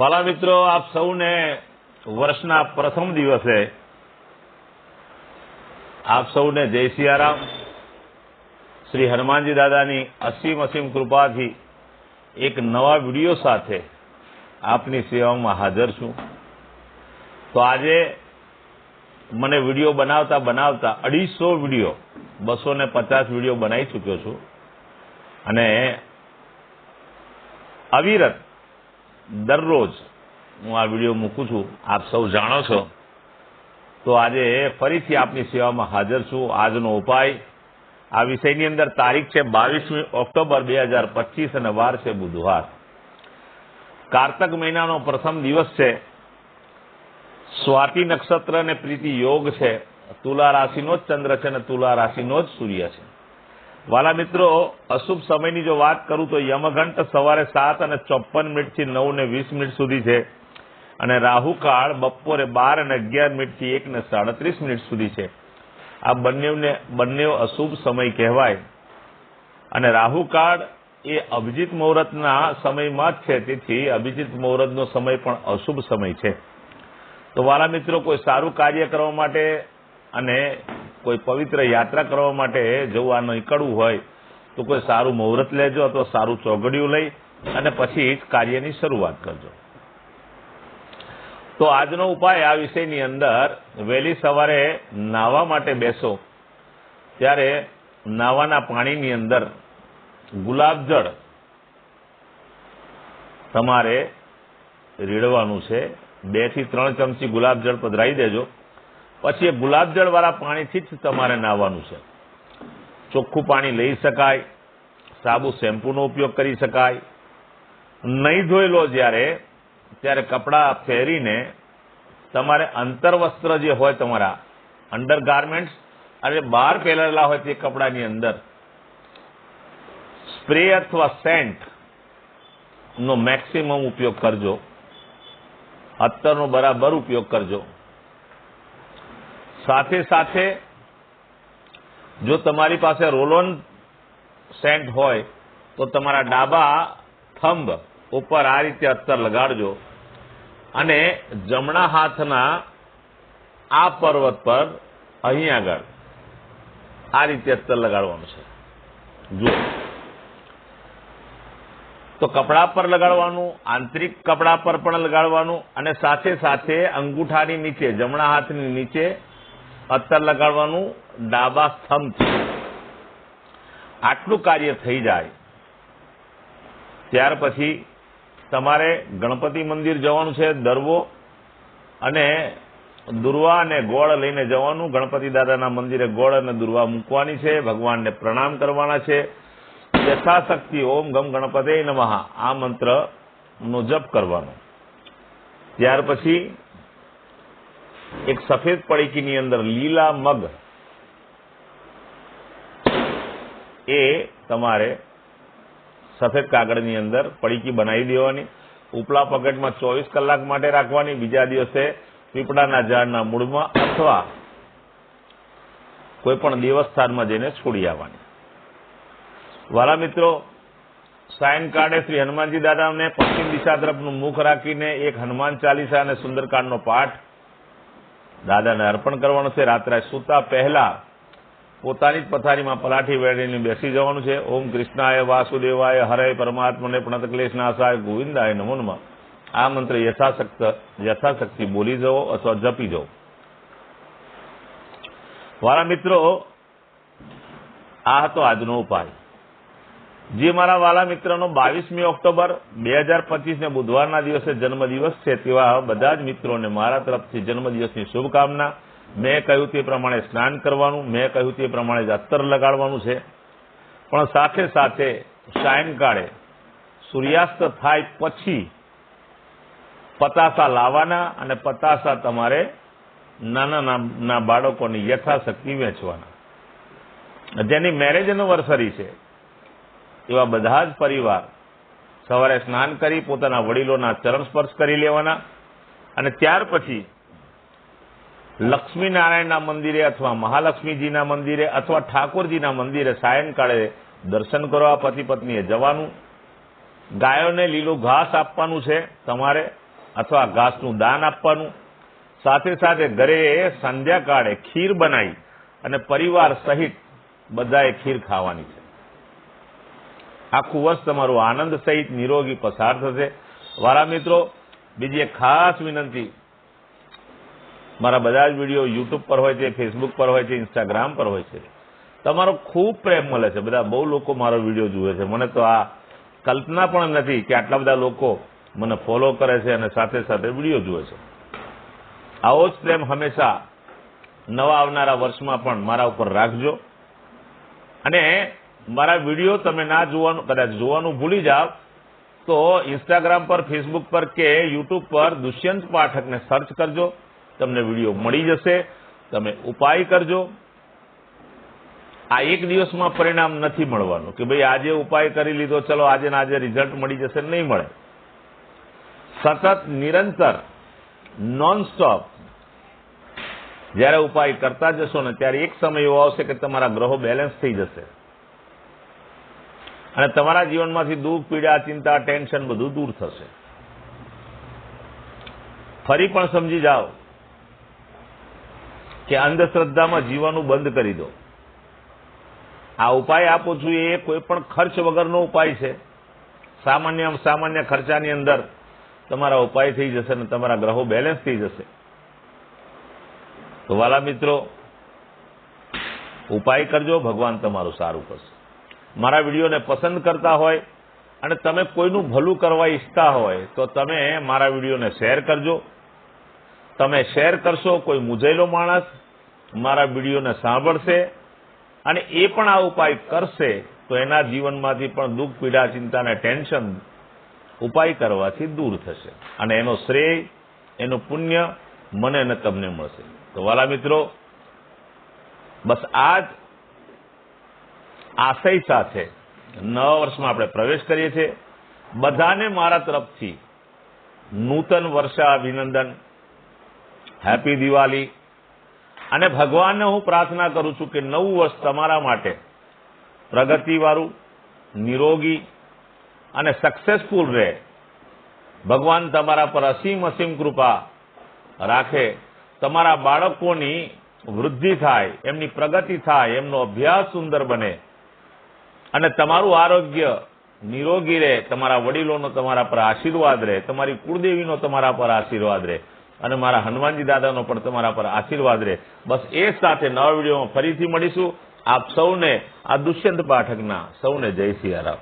વાલા મિત્રો, આપ સૌને વર્ષના પ્રથમ દિવસે આપ સૌને જય સિયારામ. શ્રી હનુમાનજી દાદાની અસીમ અસીમ કૃપાથી એક નવા વીડિયો સાથે આપની સેવામાં હાજર છું. તો આજે મને વીડિયો બનાવતા બનાવતા અઢીસો વીડિયો, બસો ને પચાસ વીડિયો બનાવી ચૂક્યો છું. અને અવિરત દરરોજ હું આ વીડિયો મૂકું છું, આપ સૌ જાણો છો. તો આજે ફરીથી આપની સેવામાં હાજર છું. આજનો ઉપાય, આ વિષયની અંદર તારીખ છે બાવીસમી ઓક્ટોબર બે હજાર પચીસ અને વાર છે બુધવાર. કારતક મહિનાનો પ્રથમ દિવસ છે. સ્વાતિ નક્ષત્ર અને પ્રીતિ યોગ છે. તુલા રાશિનો જ ચંદ્ર છે અને તુલા રાશિનો જ સૂર્ય છે. વાલા મિત્રો, અશુભ સમયની જો વાત કરું તો યમઘંટ સવારે સાત અને ચોપન મિનિટથી નવ ને વીસ મિનિટ સુધી છે. અને રાહુકાળ બપોરે બાર અને અગિયાર મિનિટથી એક ને સાડત્રીસ મિનિટ સુધી છે. આ બંનેને, બંને અશુભ સમય કહેવાય. અને રાહુકાળ એ અભિજીત મુહૂર્તના સમયમાં જ છે. તેથી અભિજીત મુહૂર્તનો સમય પણ અશુભ સમય છે. તો વાલા મિત્રો, કોઈ સારું કાર્ય કરવા માટે અને કોઈ પવિત્ર યાત્રા કરવા માટે જવું નીકળવું હોય, તો કોઈ સારું મુહૂર્ત લેજો અથવા સારું ચોગડિયું લઈ અને પછી જ કાર્યની શરૂઆત કરજો. તો આજનો ઉપાય આ વિષયની અંદર, વહેલી સવારે નાહવા માટે બેસો, ત્યારે નાવાના પાણીની અંદર ગુલાબજળ તમારે રેડવાનું છે. બેથી ત્રણ ચમચી ગુલાબજળ પધરાવી દેજો. પછી એ ગુલાબજળ વાળા પાણીથી જ તમારે નાહવાનું છે. ચોખ્ખું પાણી લઈ શકાય, સાબુ શેમ્પૂનો ઉપયોગ કરી શકાય. નહીં ધોઈ લો જ્યારે, ત્યારે કપડાં પહેરીને તમારે અંતરવસ્ત્ર જે હોય તમારા અંડર ગાર્મેન્ટ્સ અને બહાર પહેરેલા હોય તે કપડાની અંદર, સ્પ્રે અથવા સેન્ટ નો મેક્સિમમ ઉપયોગ કરજો. અત્તરનો બરાબર ઉપયોગ કરજો. સાથે સાથે જો તમારી પાસે રોલોન સેન્ટ હોય, તો તમારા ડાબા થંબ ઉપર આ રીતે અત્તર લગાડજો અને જમણા હાથના આ પર્વત પર અહીં આગળ આ રીતે અત્તર લગાડવાનું છે. જુઓ. તો કપડા પર લગાડવાનું, આંતરિક કપડા પર પણ લગાડવાનું અને સાથે સાથે અંગૂઠાની નીચે, જમણા હાથની નીચે અત્તર લગાડવાનું ડાબા સ્તંભથી આટલું કાર્ય થઈ જાય, ત્યાર પછી તમારે ગણપતિ મંદિર જવાનું છે દરવો અને દુર્વા અને ગોળ લઈને જવાનું. ગણપતિ દાદાના મંદિરે ગોળ અને દુર્વા મૂકવાની છે, ભગવાનને પ્રણામ કરવાના છે. યથાશક્તિ ઓમ ગમ ગણપતે નમઃ આ મંત્ર નો જપ કરવાનો. ત્યાર પછી એક સફેદ પડીકીની અંદર લીલા મગ એ તમારે સફેદ કાગળની અંદર પડીકી બનાવી દેવાની ઉપલા પકેટમાં ચોવીસ કલાક માટે રાખવાની બીજા દિવસે પીપળાના ઝાડના મૂળમાં અથવા કોઈ પણ દેવસ્થાનમાં જઈને છોડી આવવાની વાલા મિત્રો સાયંકાળે શ્રી હનુમાનજી દાદાને પશ્ચિમ દિશા તરફનું મુખ રાખીને એક હનુમાન ચાલીસા અને સુંદરકાંડનો પાઠ દાદાને અર્પણ કરવાનું છે. રાત્રે સૂતા પહેલા પોતાની જ પથારીમાં પલાઠી વેળીને બેસી જવાનું છે. ઓમ કૃષ્ણાય વાસુદેવાય, હરે પરમાત્મને પ્રણત ક્લેશ નાશાય ગોવિંદાય નમોનમાં. આ મંત્ર યથાશક્ત, યથાશક્તિ બોલી જવો અથવા જપી જવો. મારા મિત્રો, આ હતો આજનો ઉપાય. જે મારા વાલા મિત્રનો બાવીસમી ઓક્ટોબર બે હજાર પચીસને બુધવારના દિવસે જન્મદિવસ છે તેવા બધા જ મિત્રોને મારા તરફથી જન્મદિવસની શુભકામના. મેં કહ્યું તે પ્રમાણે સ્નાન કરવાનું, મેં કહ્યું તે પ્રમાણે જ અત્તર લગાડવાનું છે. પણ સાથે સાથે સાયંકાળે સૂર્યાસ્ત થાય પછી પતાસા લાવવાના અને પતાસા તમારે નાના નાના બાળકોની યથાશક્તિ વેચવાના. જેની મેરેજ એનિવર્સરી છે એવા બધા જ પરિવાર સવારે સ્નાન કરી પોતાના વડીલોના ચરણ સ્પર્શ કરી લેવાના અને ત્યાર પછી લક્ષ્મીનારાયણના મંદિરે અથવા મહાલક્ષ્મીજીના મંદિરે અથવા ઠાકોરજીના મંદિરે સાયંકાળે દર્શન કરવા પતિ પત્નીએ જવાનું. ગાયોને લીલું ઘાસ આપવાનું છે તમારે અથવા ઘાસનું દાન આપવાનું. સાથે સાથે ઘરે સંધ્યાકાળે ખીર બનાવી અને પરિવાર સહિત બધાએ ખીર ખાવાની છે. આખું વર્ષ તમારું આનંદ સહિત નિરોગી પસાર થશે. વારા મિત્રો, બીજી એક ખાસ વિનંતી. મારા બધા જ વીડિયો યુટ્યુબ પર હોય છે ફેસબુક પર હોય છે ઇન્સ્ટાગ્રામ પર હોય છે. તમારો ખૂબ પ્રેમ મળે છે. બધા બહુ લોકો મારો વીડિયો જુએ છે. મને તો આ કલ્પના પણ નથી કે આટલા બધા લોકો મને ફોલો કરે છે અને સાથે સાથે વીડિયો જુએ છે. આવો જ પ્રેમ હંમેશા નવા આવનારા વર્ષમાં પણ મારા ઉપર રાખજો. અને મારા વીડિયો તમે ના જોવાનું, કદાચ જોવાનું ભૂલી જાઓ તો ઇન્સ્ટાગ્રામ પર ફેસબુક પર કે યુટ્યુબ પર દુષ્યંત પાઠકને સર્ચ કરજો. તમને વીડિયો મળી જશે. તમે ઉપાય કરજો. આ એક દિવસમાં પરિણામ નથી મળવાનું કે ભાઈ આજે ઉપાય કરી લીધો, ચલો આજે ને આજે રિઝલ્ટ મળી જશે, નહીં મળે. સતત નિરંતર નોન સ્ટોપ જ્યારે ઉપાય કરતા જશો ને ત્યારે એક સમય એવો આવશે કે તમારા ગ્રહો બેલેન્સ થઈ જશે. અને તમારા જીવનમાંથી દુઃખ, પીડા, ચિંતા, ટેન્શન બધું દૂર થશે. ફરી પણ સમજી જાઓ કે અંધશ્રદ્ધામાં જીવવાનું બંધ કરી દો. આ ઉપાય આપું છું એ કોઈ પણ ખર્ચ વગરનો ઉપાય છે. સામાન્ય સામાન્ય ખર્ચાની અંદર તમારા ઉપાય થઈ જશે અને તમારા ગ્રહો બેલેન્સ થઈ જશે. તો વાલા મિત્રો, ઉપાય કરજો, ભગવાન તમારું સારું કરશે. મારા વિડીયોને પસંદ કરતા હોય અને તમે કોઈનું ભલું કરવા ઈચ્છતા હોય, તો તમે મારા વિડીયોને શેર કરજો. તમે શેર કરશો, કોઈ મુજેલો માણસ મારા વિડીયોને સાંભળશે અને એ પણ આ ઉપાય કરશે, તો એના જીવનમાંથી પણ દુઃખ, પીડા, ચિંતા અને ટેન્શન ઉપાય કરવાથી દૂર થશે. અને એનો શ્રેય, એનું પુણ્ય મને અને તમને મળશે. તો વાલા મિત્રો, બસ આ જ આશય સાથે નવા વર્ષમાં આપણે પ્રવેશ કરીએ છીએ. બધાને મારા તરફથી નૂતન વર્ષા અભિનંદન હેપી દિવાળી અને ભગવાનને હું પ્રાર્થના કરું છું કે નવું વર્ષ તમારા માટે પ્રગતિવાળું, નિરોગી અને સક્સેસફુલ રહે. ભગવાન તમારા પર અસીમ અસીમ કૃપા રાખે. તમારા બાળકોની વૃદ્ધિ થાય, એમની પ્રગતિ થાય, એમનો અભ્યાસ સુંદર બને. અને તમારું આરોગ્ય નિરોગી રહે, તમારા વડીલોનો તમારા પર આશીર્વાદ રહે, તમારી કુળદેવીનો તમારા પર આશીર્વાદ રહે, અને મારા હનુમાનજી દાદાનો પણ તમારા પર આશીર્વાદ રહે. બસ એ સાથે નવા વિડીયોમાં ફરીથી મળીશું. આપ સૌને આ દુષ્યંત પાઠકના સૌને જય સિયારામ